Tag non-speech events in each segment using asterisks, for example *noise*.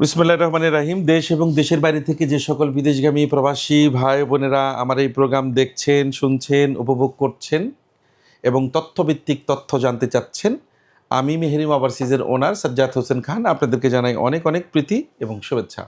বিসমুল্লাহ রহমান রাহিম। দেশ এবং দেশের বাইরে থেকে যে সকল বিদেশগামী প্রবাসী ভাই বোনেরা আমার এই প্রোগ্রাম দেখছেন, শুনছেন, উপভোগ করছেন এবং তথ্যভিত্তিক তথ্য জানতে চাচ্ছেন, আমি মেহরিম ওভারসিজের ওনার সাজ্জাদ হোসেন খান। আপনাদেরকে জানাই অনেক অনেক প্রীতি এবং শুভেচ্ছা।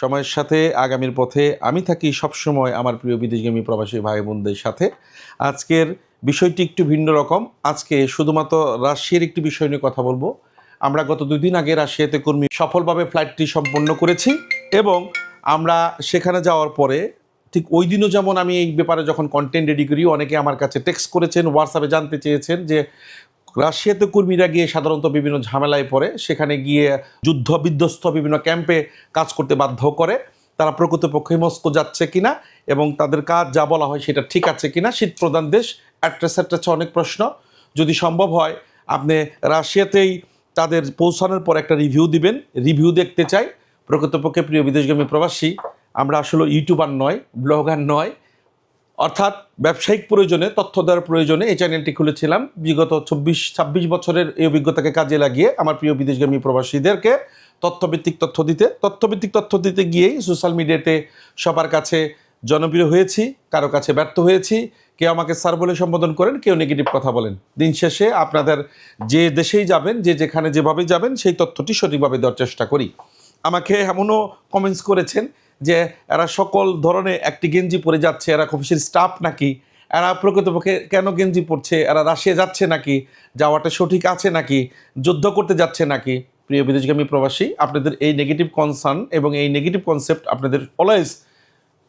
সময়ের সাথে আগামীর পথে আমি থাকি সবসময় আমার প্রিয় বিদেশগামী প্রবাসী ভাই বোনদের সাথে। আজকের বিষয়টি একটু ভিন্ন রকম। আজকে শুধুমাত্র রাশিয়ার একটি বিষয় নিয়ে কথা বলব। আমরা গত দুই দিন আগে রাশিয়াতে কর্মী সফলভাবে ফ্লাইটটি সম্পন্ন করেছি এবং আমরা সেখানে যাওয়ার পরে ঠিক ওই দিনও যেমন আমি এই ব্যাপারে যখন কন্টেন্ট রেডি করি, অনেকে আমার কাছে টেক্সট করেছেন হোয়াটসঅ্যাপে জানতে চেয়েছেন যে রাশিয়াতে কর্মীরা গিয়ে সাধারণত বিভিন্ন ঝামেলায় পড়ে, সেখানে গিয়ে যুদ্ধ বিধ্বস্ত বিভিন্ন ক্যাম্পে কাজ করতে বাধ্য করে। তারা প্রকৃতপক্ষে মস্কো যাচ্ছে কিনা এবং তাদের কাজ যা বলা হয় সেটা ঠিক আছে কিনা, শীত প্রধান দেশ, অ্যাট্রেস অ্যাট্রেস অনেক প্রশ্ন। যদি সম্ভব হয়, আপনি রাশিয়াতেই তাদের পৌঁছানোর পর একটা রিভিউ দিবেন। রিভিউ দেখতে চাই। প্রকৃতপক্ষে প্রিয় বিদেশগামী প্রবাসী, আমরা আসলে ইউটিউবার নয়, ব্লগার নয় অর্থাৎ ব্যবসায়িক প্রয়োজনে, তথ্য দেওয়ার প্রয়োজনে এই চ্যানেলটি খুলেছিলাম। বিগত চব্বিশ, ছাব্বিশ বছরের এই অভিজ্ঞতাকে কাজে লাগিয়ে আমার প্রিয় বিদেশগামী প্রবাসীদেরকে তথ্যভিত্তিক তথ্য দিতে, তথ্যভিত্তিক তথ্য দিতে গিয়েই সোশ্যাল মিডিয়াতে সবার কাছে জনপ্রিয় হয়েছি, কারও কাছে ব্যর্থ হয়েছি, কেউ আমাকে স্যার বলে সম্বোধন করেন, কেউ নেগেটিভ কথা বলেন। দিন শেষে আপনাদের যে দেশেই যাবেন, যে যেখানে যেভাবে যাবেন, সেই তথ্যটি সঠিকভাবে দেওয়ার চেষ্টা করি। আমাকে এমনও কমেন্টস করেছেন যে এরা সকল ধরনের একটি গেঞ্জি পরে যাচ্ছে, এরা অফিসের স্টাফ নাকি? এরা প্রকৃতপক্ষে কেন গেঞ্জি পরছে? এরা রাশিয়া যাচ্ছে নাকি? যাওয়াটা সঠিক আছে নাকি? যুদ্ধ করতে যাচ্ছে নাকি? প্রিয় বিদেশগামী প্রবাসী, আপনাদের এই নেগেটিভ কনসার্ন এবং এই নেগেটিভ কনসেপ্ট আপনাদের অলওয়েজ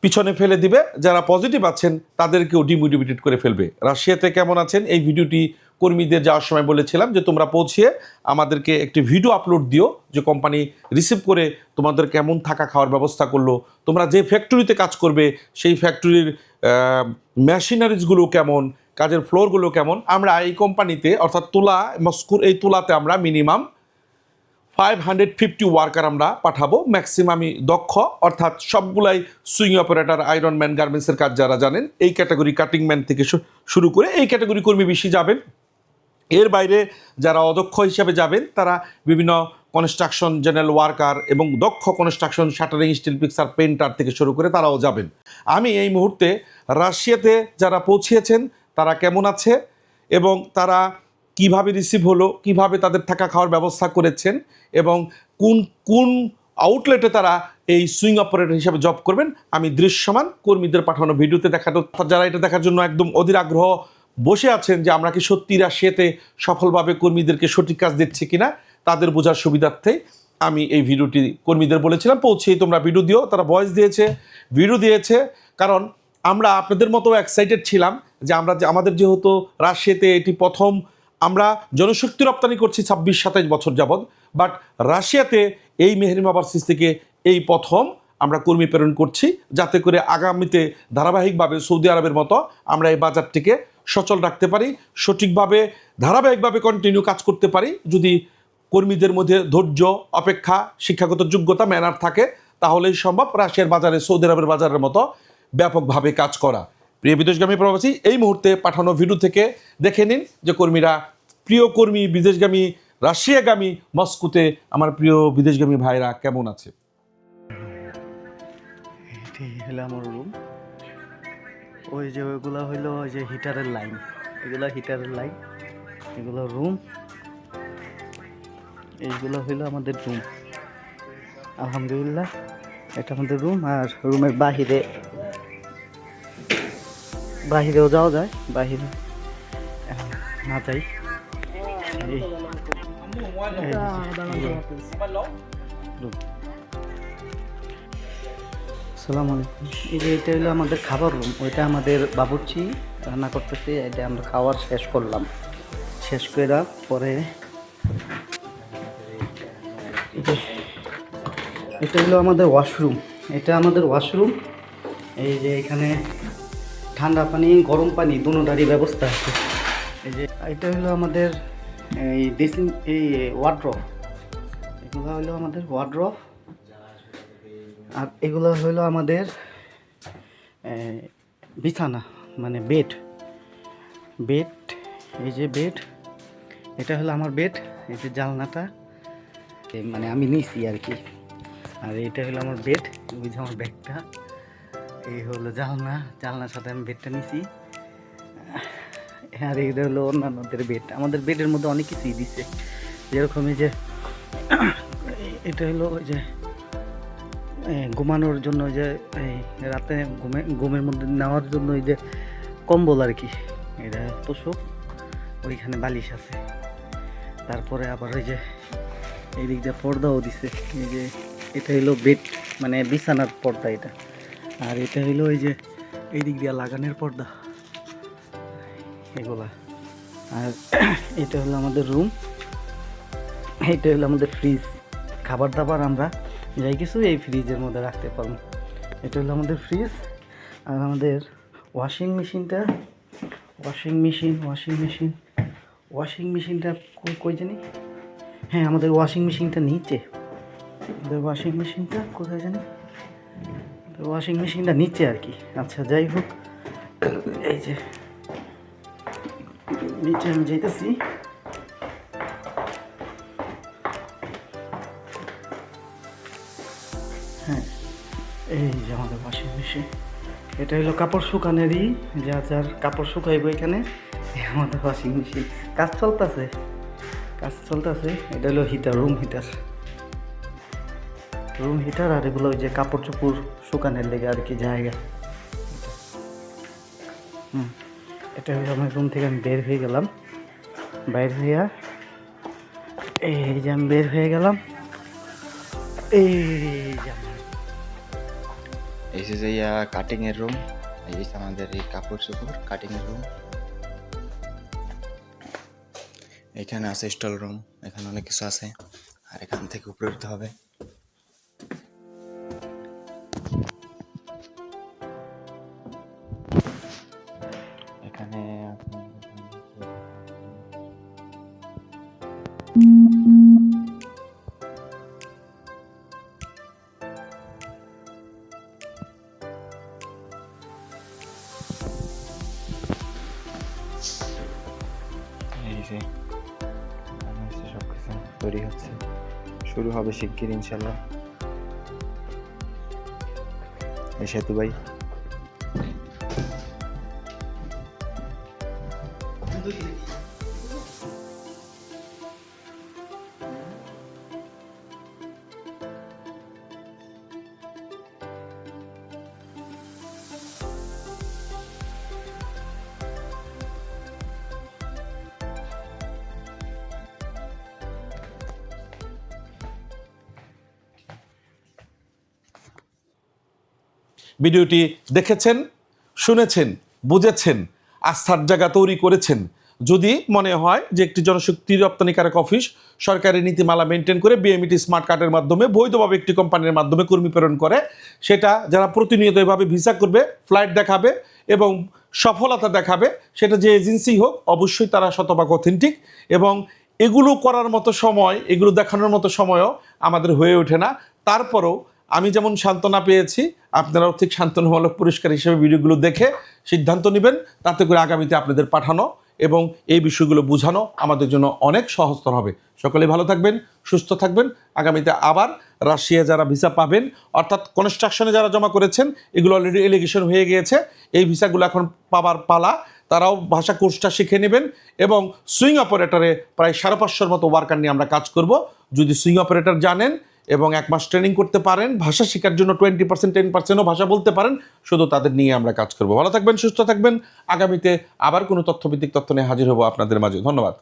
পিছনে ফেলে দিবে। যারা পজিটিভ আছেন, তাদেরকেও ডিমোটিভেটেড করে ফেলবে। রাশিয়াতে কেমন আছেন? এই ভিডিওটি কর্মীদের যাওয়ার সময় বলেছিলাম যে, তোমরা পৌঁছিয়ে আমাদেরকে একটি ভিডিও আপলোড দিও যে কোম্পানি রিসিভ করে তোমাদের কেমন থাকা খাওয়ার ব্যবস্থা করল, তোমরা যে ফ্যাক্টরিতে কাজ করবে, সেই ফ্যাক্টরির মেশিনারিজগুলো কেমন, কাজের ফ্লোরগুলো কেমন, আমরা এই কোম্পানিতে অর্থাৎ তুলা, মস্কুর, এই তুলাতে আমরা minimum five hundred fifty worker আমরা পাঠাবো ম্যাক্সিমামই দক্ষ, অর্থাৎ সবগুলাই সুইং অপারেটর আয়রন ম্যান গার্মেন্টসের কাজ যারা জানেন, এই ক্যাটাগরি কাটিং ম্যান থেকে শুরু করে এই ক্যাটাগরি কর্মী বেশি যাবেন। এর বাইরে যারা অদক্ষ হিসাবে যাবেন, তারা বিভিন্ন কনস্ট্রাকশন জেনারেল ওয়ার্কার এবং দক্ষ construction shuttering steel fixer painter থেকে শুরু করে তারাও যাবেন। আমি এই মুহূর্তে রাশিয়াতে যারা পৌঁছিয়েছেন তারা কেমন আছে? এবং তারা কীভাবে রিসিভ হলো, কীভাবে তাদের থাকা খাওয়ার ব্যবস্থা করেছেন এবং কোন কোন আউটলেটে তারা এই সুইং অপারেটর হিসাবে জব করবেন, আমি দৃশ্যমান কর্মীদের পাঠানো ভিডিওতে দেখানো যারা এটা দেখার জন্য একদম অধীর আগ্রহ বসে আছেন যে আমরা কি সত্যি রাশিয়াতে সফলভাবে কর্মীদেরকে সঠিক কাজ দিচ্ছি কিনা, তাদের বোঝার সুবিধার্থে আমি এই ভিডিওটি কর্মীদের বলেছিলাম, পৌঁছেই তোমরা ভিডিও দিও, তারা ভয়েস দিয়েছে ভিডিও দিয়েছে, কারণ আমরা আপনাদের মতো এক্সাইটেড ছিলাম যে আমরা আমাদের যেহেতু রাশিয়াতে এটি প্রথম আমরা জনশক্তি রপ্তানি করছি ছাব্বিশ, সাতাইশ বছর যাবৎ বাট রাশিয়াতে এই মেহরিম ওভারসিজ থেকে এই প্রথম আমরা কর্মী প্রেরণ করছি, যাতে করে আগামীতে ধারাবাহিকভাবে সৌদি আরবের মতো আমরা এই বাজারটিকে সচল রাখতে পারি, সঠিকভাবে, ধারাবাহিকভাবে কন্টিনিউ কাজ করতে পারি, যদি কর্মীদের মধ্যে ধৈর্য, অপেক্ষা, শিক্ষাগত যোগ্যতা ম্যানার থাকে, তাহলেই সম্ভব রাশিয়ার বাজারে সৌদি আরবের বাজারের মতো ব্যাপকভাবে কাজ করা। প্রিয় বিদেশগামী প্রবাসী, এই মুহূর্তে পাঠানো ভিডিও থেকে দেখে নিন যে কর্মীরা, প্রিয় কর্মী, বিদেশগামী, রাশিয়াগামী মস্কোতে আমার প্রিয় বিদেশগামী ভাইরা কেমন আছে? আমার রুম ওই যে ওইগুলো হইল ওই যে হিটারের লাইন এগুলো হিটারের লাইন এগুলো রুম এইগুলো হইল আমাদের রুম আলহামদুলিল্লাহ, এটা আমাদের রুম আর রুমের বাহিরে বাহিরেও যাওয়া যায় বাহিরে না যাই। যে আসসালামু আলাইকুম। এই যে এটা হলো আমাদের খাবার রুম ওইটা আমাদের বাবুর্চি রান্না করতেছে এটা আমরা খাওয়ার শেষ করলাম। শেষ করে পরে এটা হলো আমাদের ওয়াশরুম এটা আমাদের ওয়াশরুম এই যে এখানে ঠান্ডা পানি, গরম পানি দুটারই ব্যবস্থা আছে। এই যে, এটা হলো আমাদের, এই ড্রেসিং এই ওয়ার্ড্রপ এগুলো হলো আমাদের ওয়ার্ড্রপ আর এগুলো হলো আমাদের বিছানা মানে বেড বেড এই যে বেড এটা হলো আমার বেড এই যে জালনাটা মানে আমি নিছি আর কি। আর এটা হলো আমার বেড ওই যে আমার ব্যাগটা এই হলো জালনা। জালনার সাথে আমি বেডটা নিছি। আর এটা হলো অন্যান্যদের বেড আমাদের বেডের মধ্যে অনেক কিছুই দিচ্ছে যেরকম এই যে, এটা হলো ওই যে ঘুমানোর জন্য যে এই রাতে ঘুমে, ঘুমের মধ্যে নেওয়ার জন্য ওই যে কম্বল আর কি। এটা তোষক। ওইখানে বালিশ আছে। তারপরে আবার ওই যে এই দিক দিয়ে পর্দাও দিছে। এই যে, এটা হলো বেড মানে বিছানার পর্দা এটা। আর এটা হলো ওই যে এই দিক দিয়ে লাগানোর পর্দা। এগুলা। আর *clears throat* এটা হলো আমাদের রুম এটা হলো আমাদের ফ্রিজ খাবার দাবার আমরা যাই কিছু এই ফ্রিজের মধ্যে রাখতে পারব। এটা হলো আমাদের ফ্রিজ আর আমাদের ওয়াশিং মেশিনটা washing machine washing machine washing মেশিনটা কই জানি? হ্যাঁ আমাদের ওয়াশিং মেশিনটা নিচে। আমাদের ওয়াশিং মেশিনটা কোথায় জানি? ওয়াশিং মেশিনটা নিচে আর কি। আচ্ছা যাই হোক। এই যে, নিচে আমি যাইতেছি। হ্যাঁ এই যে আমাদের ওয়াশিং মেশিন এটা হলো কাপড় শুকানেরই, যা যার কাপড় শুকাইব এখানে আমাদের ওয়াশিং মেশিন কাজ চলতেছে। কাজ চলতেছে। এটা হলো heater room heater room heater আর এগুলো ওই যে কাপড় চোপড় শুকানোর লেগে আর কি জায়গা। হুম, এটা হলো আমার রুম থেকে আমি বের হয়ে গেলাম। বাইর হইয়া এই যে আমি বের হয়ে গেলাম। এই যে ইয়া কাটিং এর রুম এই আমাদের এই কাপড় চোপড় কাটিং এর রুম এখানে আছে স্টল রুম এখানে অনেক কিছু আছে। আর এখান থেকে উপরে উঠতে হবে। এখানে তৈরি হচ্ছে। শুরু হবে শিগগির ইনশাল্লাহ। এই সেতু ভাই ভিডিওটি দেখেছেন, শুনেছেন, বুঝেছেন, আস্থার জায়গা তৈরি করেছেন। যদি মনে হয় যে একটি জনশক্তি রপ্তানিকারক অফিস সরকারি নীতিমালা মেনটেন করে বিএমইটি স্মার্ট কার্ডের মাধ্যমে বৈধভাবে একটি কোম্পানির মাধ্যমে কর্মী প্রেরণ করে, সেটা যারা প্রতিনিয়ত এভাবে ভিসা করবে ফ্লাইট দেখাবে এবং সফলতা দেখাবে, সেটা যে এজেন্সি হোক, অবশ্যই তারা শতভাগ অথেন্টিক এবং এগুলো করার মতো সময়, এগুলো দেখানোর মতো সময়ও আমাদের হয়ে ওঠে না। তারপরেও আমি যেমন সান্ত্বনা পেয়েছি, আপনারাও ঠিক সান্ত্বনামূলক পুরস্কার হিসেবে ভিডিওগুলো দেখে সিদ্ধান্ত নেবেন, তাতে করে আগামীতে আপনাদের পাঠানো এবং এই বিষয়গুলো বোঝানো আমাদের জন্য অনেক সহজতর হবে। সকলে ভালো থাকবেন, সুস্থ থাকবেন, আগামীতে আবার রাশিয়া যারা ভিসা পাবেন, অর্থাৎ কনস্ট্রাকশনে যারা জমা করেছেন, এগুলো অলরেডি এলিগেশন হয়ে গিয়েছে, এই ভিসাগুলো এখন পাবার পালা, তারাও ভাষা কোর্সটা শিখে নেবেন এবং সুইং অপারেটরে প্রায় সাড়ে পাঁচশোর মতো ওয়ার্কার নিয়ে আমরা কাজ করব। যদি সুইং অপারেটর জানেন এবং এক মাস ট্রেনিং করতে পারেন, ভাষা শেখার জন্য টোয়েন্টি পার্সেন্ট টেন পার্সেন্টও ভাষা বলতে পারেন, শুধু তাদের নিয়ে আমরা কাজ করব। ভালো থাকবেন, সুস্থ থাকবেন। আগামীতে আবার কোনো তথ্যভিত্তিক তথ্য নিয়ে হাজির হব আপনাদের মাঝে। ধন্যবাদ।